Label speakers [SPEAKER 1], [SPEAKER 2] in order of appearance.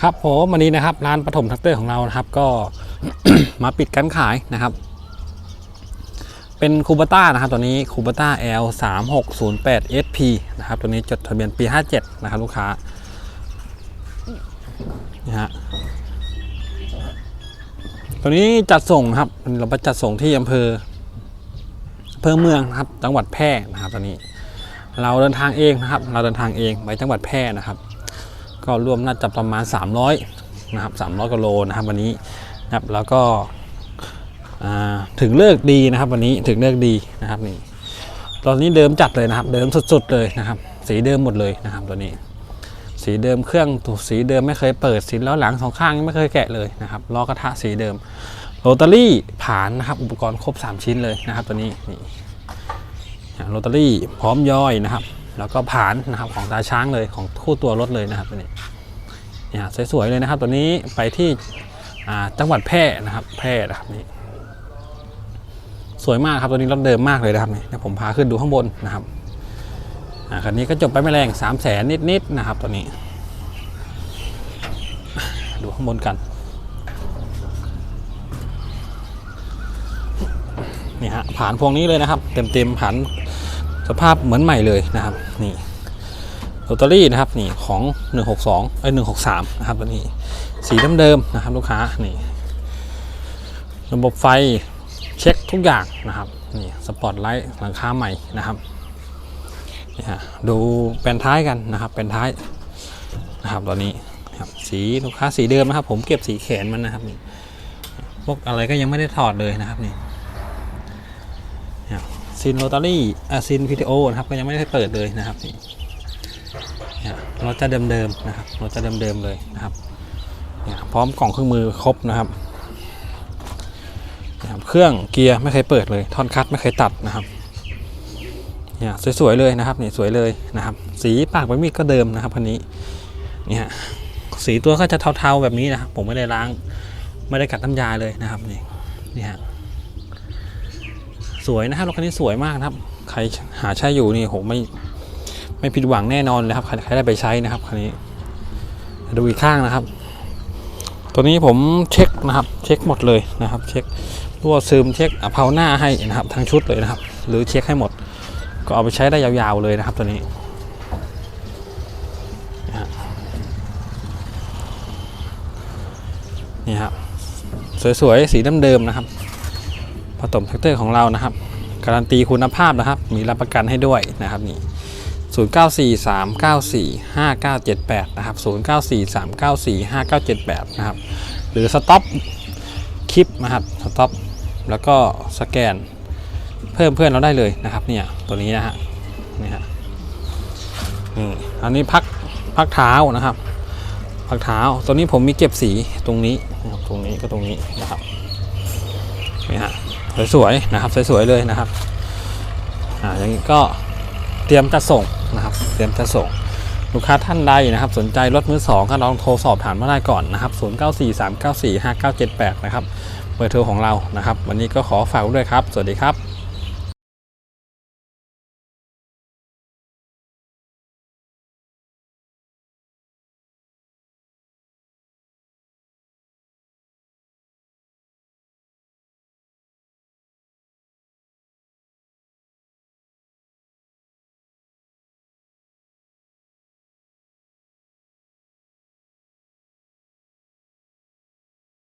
[SPEAKER 1] ครับผมวันนี้นะครับร้านปฐมทักเตอร์ของเรานะครับ ก็มาปิดการขายนะครับ เป็นคูเบต้านะครับ ตัวนี้คูเบต้า L 3 6 0 8 SP นะครับ ตัวนี้จดทะเบียนปี 57 นะครับ ลูกค้านี่ฮะตัวนี้จัดส่งครับเราไปจัดส่งที่อำเภออำเภอเมืองนะครับ จังหวัดแพร่นะครับ ตัวนี้ เราเดินทางเองนะครับ เราเดินทางเองไปจังหวัดแพร่นะครับ ก็รวมน่าจะประมาณ 300นะครับ300กิโลนะครับวันนี้นะครับแล้วก็ถึงเลิกดีนะครับ วันนี้ถึงเลิกดีนะครับนี่ตอนนี้เดิมจัดเลยนะครับ เดิมสุดๆเลยนะครับ สีเดิมหมดเลยนะครับตัวนี้ สีเดิมเครื่องถูกสีเดิมไม่เคยเปิดสีล้อหลังสองข้างยังไม่เคยแกะเลยนะครับล้อกระทะสีเดิมโรตารี่ผานนะครับ อุปกรณ์ครบ 3 ชิ้นเลยนะครับ ตัวนี้นี่โรตารี่พร้อมย่อยนะครับ แล้วก็ผานนะครับของตาช้างเลยของคู่ตัวรถเลยนะครับตัวนี้เนี่ยสวยๆเลยนะครับ ตัวนี้ไปที่จังหวัดแพร่นะครับแพร่นะครับนี่สวยมากครับตัวนี้รถเดิมมากเลยนะครับนี่เดี๋ยวผมพาขึ้นดูข้างบนนะครับอ่าคันนี้ก็จบไปไม่แรง3 0 0แสนนิดๆนะครับตัวนี้ ดูข้างบนกันนี่ฮะผ่านพวงนี้เลยนะครับ เต็มๆผ่าน สภาพเหมือนใหม่เลยนะครับนี่ลอตเตอรี่นะครับนี่ของ 162ไอ้ย163 นะครับตัวนี้สีเดิมๆนะครับลูกค้านี่ระบบไฟเช็คทุกอย่างนะครับนี่สปอตไลท์หลังคาใหม่นะครับนี่ฮะดูแปลนท้ายกันนะครับแปลนท้ายนะครับตัวนี้ครับสีลูกค้าสีเดิมนะครับ ผมเก็บสีแขนมันนะครับนี่พวกอะไรก็ยังไม่ได้ถอดเลยนะครับนี่ ซินโรตารี่อาซินพีทีโอนะครับก็ยังไม่ได้เปิดเลยนะครับนี่เนี่ยรถจะเดิมๆนะครับรถจะเดิมๆเลยนะครับเนี่ยพร้อมกล่องเครื่องมือครบนะครับนะครับเครื่องเกียร์ไม่เคยเปิดเลยท่อนคัดไม่เคยตัดนะครับเนี่ยสวยๆเลยนะครับนี่สวยเลยนะครับ สีปากใบมีดก็เดิมนะครับคันนี้เนี่ยสีตัวก็จะเทาๆแบบนี้นะครับผมไม่ได้ล้าง ไม่ได้กัดน้ำยาเลยนะครับนี่นี่ฮะ สวยนะครับรถคันนี้สวยมากนะครับใครหาใช้อยู่นี่โหไม่ไม่ผิดหวังแน่นอนเลยครับใครใครได้ไปใช้นะครับคันนี้ ดูอีกข้างนะครับ ตัวนี้ผมเช็คนะครับ เช็คหมดเลยนะครับ เช็ครั่วซึมเช็คอะเพาหน้าให้นะครับทั้งชุดเลยนะครับ หรือเช็คให้หมด ก็เอาไปใช้ได้ยาวๆเลยนะครับ ตัวนี้นี่ครับสวยๆสีเดิมๆนะครับ ผสมแท็กเตอร์ของเรานะครับ การันตีคุณภาพนะครับ มีรับประกันให้ด้วยนะครับนี่0943945978 นะครับ 0943945978 นะครับ หรือสต็อปคลิปนะครับสต็อปแล้วก็สแกนเพิ่มเพื่อนเราได้เลยนะครับเนี่ยตัวนี้นะฮะนี่ฮะนี่อันนี้พักพักเท้านะครับพักเท้าตัวนี้ผมมีเก็บสีตรงนี้นะครับตรงนี้ก็ตรงนี้นะครับนี่ฮะ สวยๆนะครับสวยๆเลยนะครับอ่าอย่างนี้ก็เตรียมจะส่งนะครับ เตรียมจะส่งลูกค้าท่านใดนะครับ สนใจรถมือสองก็ลองโทรสอบถามมาได้ก่อนนะครับ 0943945978 นะครับเบอร์โทรของเรานะครับ วันนี้ก็ขอฝากด้วยครับ สวัสดีครับ